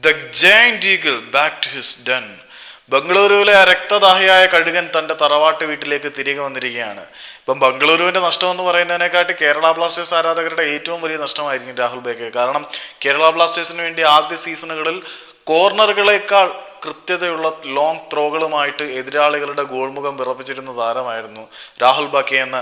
The giant eagle back to his den ബംഗളൂരുവിലെ രക്തദാഹിയായ കഴുകൻ തന്റെ തറവാട്ട് വീട്ടിലേക്ക് തിരികെ വന്നിരിക്കുകയാണ്. ഇപ്പം ബംഗളൂരുവിന്റെ നഷ്ടം എന്ന് പറയുന്നതിനെക്കാട്ടി കേരള ബ്ലാസ്റ്റേഴ്സ് ആരാധകരുടെ ഏറ്റവും വലിയ നഷ്ടമായിരിക്കും രാഹുൽ ബേക്ക് കാരണം കേരള ബ്ലാസ്റ്റേഴ്സിന് വേണ്ടി ആദ്യ സീസണുകളിൽ കോർണറുകളേക്കാൾ കൃത്യതയുള്ള ലോങ് ത്രോകളുമായിട്ട് എതിരാളികളുടെ ഗോൾമുഖം വിറപ്പിച്ചിരുന്ന താരമായിരുന്നു രാഹുൽ ബാക്കി എന്ന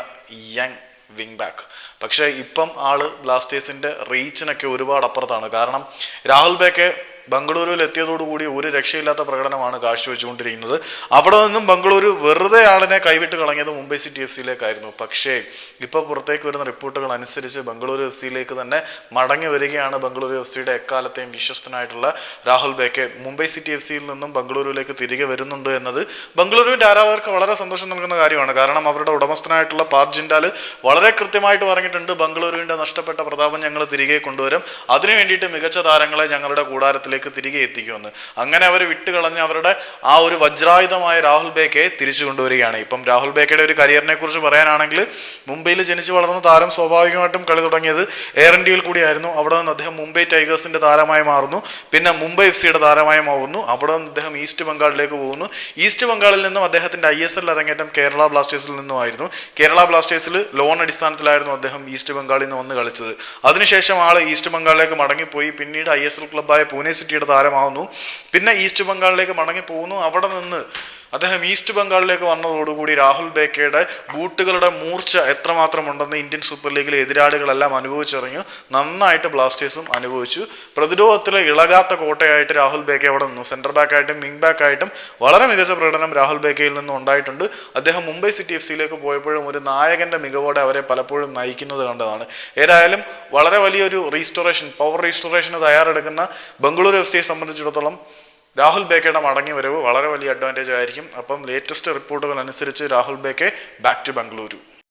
യങ് വിങ് ബാക്ക് പക്ഷേ ഇപ്പം ആൾ ബ്ലാസ്റ്റേഴ്സിന്റെ റീച്ചിനൊക്കെ ഒരുപാട് അപ്പുറത്താണ് കാരണം രാഹുൽ ബേക്കെ ബംഗളൂരുവിൽ എത്തിയതോടുകൂടി ഒരു രക്ഷയില്ലാത്ത പ്രകടനമാണ് കാഴ്ചവെച്ചുകൊണ്ടിരിക്കുന്നത്. അവിടെ നിന്നും ബംഗളൂരു വെറുതെ ആളിനെ കൈവിട്ട് കളഞ്ഞത് മുംബൈ സിറ്റി എഫ് സിയിലേക്കായിരുന്നു. പക്ഷേ ഇപ്പോൾ പുറത്തേക്ക് വരുന്ന റിപ്പോർട്ടുകൾ അനുസരിച്ച് ബംഗളൂരു എഫ് സിയിലേക്ക് തന്നെ മടങ്ങി വരികയാണ് ബംഗളൂരു എഫ് സിയുടെ എക്കാലത്തെയും വിശ്വസ്തനായിട്ടുള്ള രാഹുൽ ബേക്കെ. മുംബൈ സിറ്റി എഫ് സിയിൽ നിന്നും ബംഗളൂരുവിലേക്ക് തിരികെ വരുന്നുണ്ട് എന്നത് ബംഗളൂരുവിന്റെ ആരാധകർക്ക് വളരെ സന്തോഷം നൽകുന്ന കാര്യമാണ്. കാരണം അവരുടെ ഉടമസ്ഥനായിട്ടുള്ള പാർജിൻഡാൽ വളരെ കൃത്യമായിട്ട് പറഞ്ഞിട്ടുണ്ട് ബംഗളൂരുവിന്റെ നഷ്ടപ്പെട്ട പ്രതാപം ഞങ്ങൾ തിരികെ കൊണ്ടുവരും. അതിനു വേണ്ടിയിട്ട് മികച്ച താരങ്ങളെ ഞങ്ങളുടെ കൂടാരത്തിലേക്ക് തിരികെ എത്തിക്കുമെന്ന്. അങ്ങനെ അവർ വിട്ടുകളഞ്ഞ് അവരുടെ ആ ഒരു വജ്രായുധമായ രാഹുൽ ബേക്കയെ തിരിച്ചു കൊണ്ടുവരികയാണ്. ഇപ്പം രാഹുൽ ബേക്കയുടെ ഒരു കരിയറിനെ കുറിച്ച് പറയാനാണെങ്കിൽ മുംബൈയിൽ ജനിച്ചു വളർന്ന താരം സ്വാഭാവികമായിട്ടും കളി തുടങ്ങിയത് എയർ ഇന്ത്യയിൽ കൂടിയായിരുന്നു. അവിടെ നിന്ന് അദ്ദേഹം മുംബൈ ടൈഗേഴ്സിന്റെ താരമായി മാറുന്നു. പിന്നെ മുംബൈ എഫ് സിയുടെ താരമായി മാറുന്നു. അവിടെ നിന്ന് അദ്ദേഹം ഈസ്റ്റ് ബംഗാളിലേക്ക് പോകുന്നു. ഈസ്റ്റ് ബംഗാളിൽ നിന്നും അദ്ദേഹത്തിന്റെ ഐ എസ് എൽ അരങ്ങേറ്റം കേരള ബ്ലാസ്റ്റേഴ്സിൽ നിന്നുമായിരുന്നു. കേരള ബ്ലാസ്റ്റേഴ്സിൽ ലോൺ അടിസ്ഥാനത്തിലായിരുന്നു അദ്ദേഹം ഈസ്റ്റ് ബംഗാളിൽ നിന്ന് വന്ന് കളിച്ചത്. അതിനുശേഷം ആൾ ഈസ്റ്റ് ബംഗാളിലേക്ക് മടങ്ങിപ്പോയി. പിന്നീട് ഐ എസ് എൽ ക്ലബ്ബായ പൂനെ സിറ്റിയുടെ താരമാവുന്നു. പിന്നെ ഈസ്റ്റ് ബംഗാളിലേക്ക് മടങ്ങി പോകുന്നു അവിടെ നിന്ന് അദ്ദേഹം ഈസ്റ്റ് ബംഗാളിലേക്ക് വന്നതോടുകൂടി രാഹുൽ ബേക്കയുടെ ബൂട്ടുകളുടെ മൂർച്ച എത്രമാത്രം ഉണ്ടെന്ന് ഇന്ത്യൻ സൂപ്പർ ലീഗിലെ എതിരാളികളെല്ലാം അനുഭവിച്ചറിഞ്ഞു. നന്നായിട്ട് ബ്ലാസ്റ്റേഴ്സും അനുഭവിച്ചു. പ്രതിരോധത്തിലെ ഇളകാത്ത കോട്ടയായിട്ട് രാഹുൽ ബേക്കെ അവിടെ നിന്നു. സെന്റർ ബാക്കായിട്ടും വിങ് ബാക്ക് ആയിട്ടും വളരെ മികച്ച പ്രകടനം രാഹുൽ ബേക്കയിൽ നിന്നും ഉണ്ടായിട്ടുണ്ട്. അദ്ദേഹം മുംബൈ സിറ്റി എഫ് സിയിലേക്ക് പോയപ്പോഴും ഒരു നായകന്റെ മികവോടെ അവരെ പലപ്പോഴും നയിക്കുന്നത് കണ്ടതാണ്. ഏതായാലും വളരെ വലിയൊരു റീസ്റ്റോറേഷൻ പവർ റീസ്റ്റോറേഷന് തയ്യാറെടുക്കുന്ന ബംഗളൂരു എഫ് സിയെ സംബന്ധിച്ചിടത്തോളം രാഹുൽ ബേക്കയുടെ മടങ്ങി വരവ് വളരെ വലിയ അഡ്വാന്റേജ് ആയിരിക്കും. അപ്പം ലേറ്റസ്റ്റ് റിപ്പോർട്ടുകൾ അനുസരിച്ച് രാഹുൽ ബേക്കെ ബാക്ക് ടു ബംഗളൂരു